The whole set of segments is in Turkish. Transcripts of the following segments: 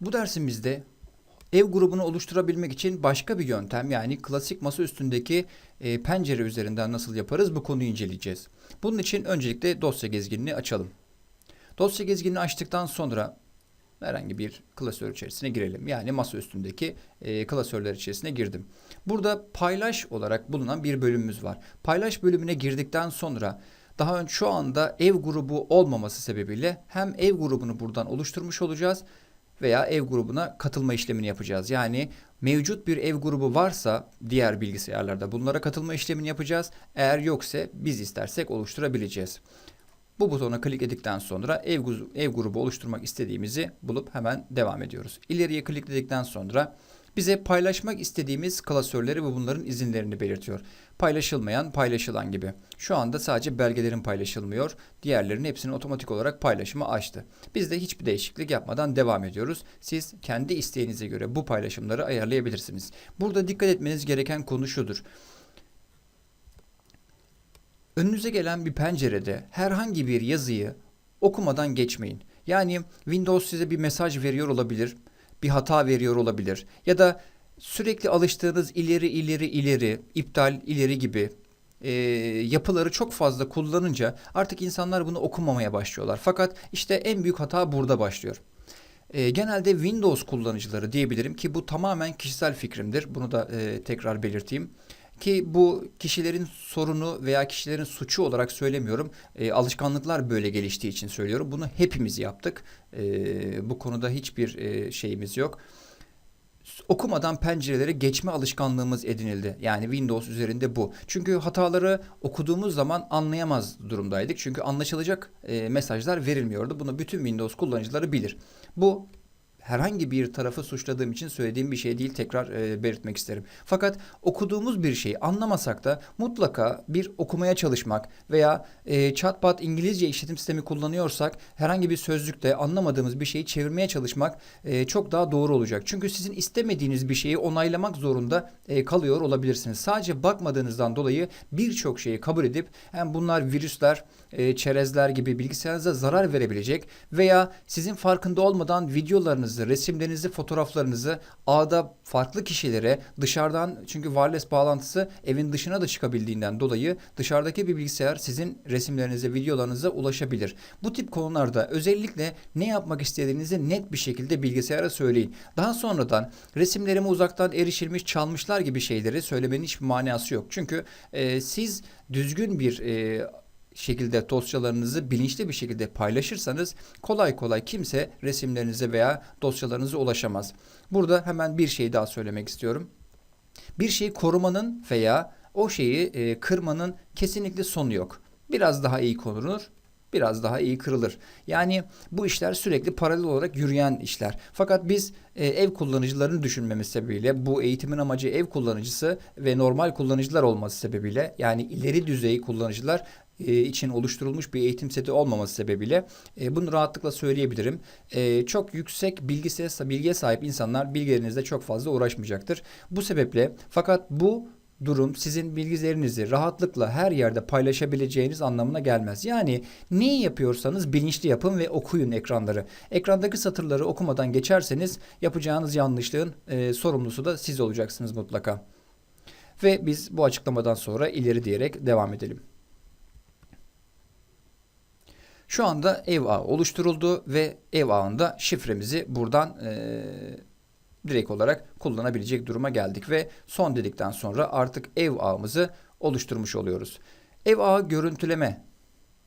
Bu dersimizde ev grubunu oluşturabilmek için başka bir yöntem yani klasik masa üstündeki e, pencere üzerinden nasıl yaparız bu konuyu inceleyeceğiz. Bunun için öncelikle dosya gezginini açalım. Dosya gezginini açtıktan sonra herhangi bir klasör içerisine girelim. Yani masa üstündeki e, klasörler içerisine girdim. Burada paylaş olarak bulunan bir bölümümüz var. Paylaş bölümüne girdikten sonra daha önce şu anda ev grubu olmaması sebebiyle hem ev grubunu buradan oluşturmuş olacağız veya ev grubuna katılma işlemini yapacağız. Yani mevcut bir ev grubu varsa diğer bilgisayarlarda bunlara katılma işlemini yapacağız. Eğer yoksa biz istersek oluşturabileceğiz. Bu butona klikledikten sonra ev, ev grubu oluşturmak istediğimizi bulup hemen devam ediyoruz. İleriye klikledikten sonra bize paylaşmak istediğimiz klasörleri ve bunların izinlerini belirtiyor. Paylaşılmayan, paylaşılan gibi. Şu anda sadece belgelerin paylaşılmıyor. Diğerlerinin hepsini otomatik olarak paylaşımı açtı. Biz de hiçbir değişiklik yapmadan devam ediyoruz. Siz kendi isteğinize göre bu paylaşımları ayarlayabilirsiniz. Burada dikkat etmeniz gereken konu şudur. Önünüze gelen bir pencerede herhangi bir yazıyı okumadan geçmeyin. Yani Windows size bir mesaj veriyor olabilir, bir hata veriyor olabilir ya da sürekli alıştığınız ileri ileri ileri, iptal ileri gibi e, yapıları çok fazla kullanınca artık insanlar bunu okumamaya başlıyorlar. Fakat işte en büyük hata burada başlıyor. E, genelde Windows kullanıcıları diyebilirim ki bu tamamen kişisel fikrimdir. Bunu da e, tekrar belirteyim. Ki bu kişilerin sorunu veya kişilerin suçu olarak söylemiyorum. E, alışkanlıklar böyle geliştiği için söylüyorum. Bunu hepimiz yaptık. E, bu konuda hiçbir e, şeyimiz yok. Okumadan pencerelere geçme alışkanlığımız edinildi. Yani Windows üzerinde bu. Çünkü hataları okuduğumuz zaman anlayamaz durumdaydık. Çünkü anlaşılacak e, mesajlar verilmiyordu. Bunu bütün Windows kullanıcıları bilir. Bu herhangi bir tarafı suçladığım için söylediğim bir şey değil tekrar e, belirtmek isterim. Fakat okuduğumuz bir şeyi anlamasak da mutlaka bir okumaya çalışmak veya e, chatbot İngilizce işletim sistemi kullanıyorsak herhangi bir sözlükte anlamadığımız bir şeyi çevirmeye çalışmak e, çok daha doğru olacak. Çünkü sizin istemediğiniz bir şeyi onaylamak zorunda e, kalıyor olabilirsiniz. Sadece bakmadığınızdan dolayı birçok şeyi kabul edip hem bunlar virüsler, e, çerezler gibi bilgisayarınıza zarar verebilecek veya sizin farkında olmadan videolarınızı, resimlerinizi, fotoğraflarınızı ağda farklı kişilere dışarıdan çünkü wireless bağlantısı evin dışına da çıkabildiğinden dolayı dışarıdaki bir bilgisayar sizin resimlerinize, videolarınıza ulaşabilir. Bu tip konularda özellikle ne yapmak istediğinizi net bir şekilde bilgisayara söyleyin. Daha sonradan resimlerime uzaktan erişilmiş, çalmışlar gibi şeyleri söylemenin hiçbir manası yok. Çünkü e, siz düzgün bir e, şekilde dosyalarınızı bilinçli bir şekilde paylaşırsanız kolay kolay kimse resimlerinize veya dosyalarınıza ulaşamaz. Burada hemen bir şey daha söylemek istiyorum. Bir şeyi korumanın veya o şeyi e, kırmanın kesinlikle sonu yok. Biraz daha iyi korunur, biraz daha iyi kırılır. Yani bu işler sürekli paralel olarak yürüyen işler. Fakat biz e, ev kullanıcılarını düşünmemiz sebebiyle bu eğitimin amacı ev kullanıcısı ve normal kullanıcılar olması sebebiyle yani ileri düzey kullanıcılar için oluşturulmuş bir eğitim seti olmaması sebebiyle e, bunu rahatlıkla söyleyebilirim. E, çok yüksek bilgisayar bilgiye sahip insanlar bilgilerinizle çok fazla uğraşmayacaktır. Bu sebeple fakat bu durum sizin bilgilerinizi rahatlıkla her yerde paylaşabileceğiniz anlamına gelmez. Yani neyi yapıyorsanız bilinçli yapın ve okuyun ekranları. Ekrandaki satırları okumadan geçerseniz yapacağınız yanlışlığın e, sorumlusu da siz olacaksınız mutlaka. Ve biz bu açıklamadan sonra ileri diyerek devam edelim. Şu anda ev ağı oluşturuldu ve ev ağında şifremizi buradan eee, direkt olarak kullanabilecek duruma geldik ve son dedikten sonra artık ev ağımızı oluşturmuş oluyoruz. Ev ağı görüntüleme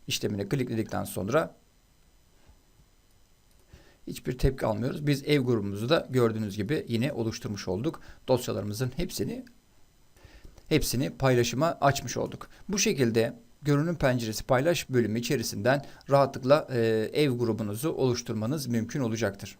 işlemine klikledikten sonra hiçbir tepki almıyoruz. Biz ev grubumuzu da gördüğünüz gibi yine oluşturmuş olduk. Dosyalarımızın hepsini hepsini paylaşıma açmış olduk. Bu şekilde görünüm penceresi paylaş bölümü içerisinden rahatlıkla e, ev grubunuzu oluşturmanız mümkün olacaktır.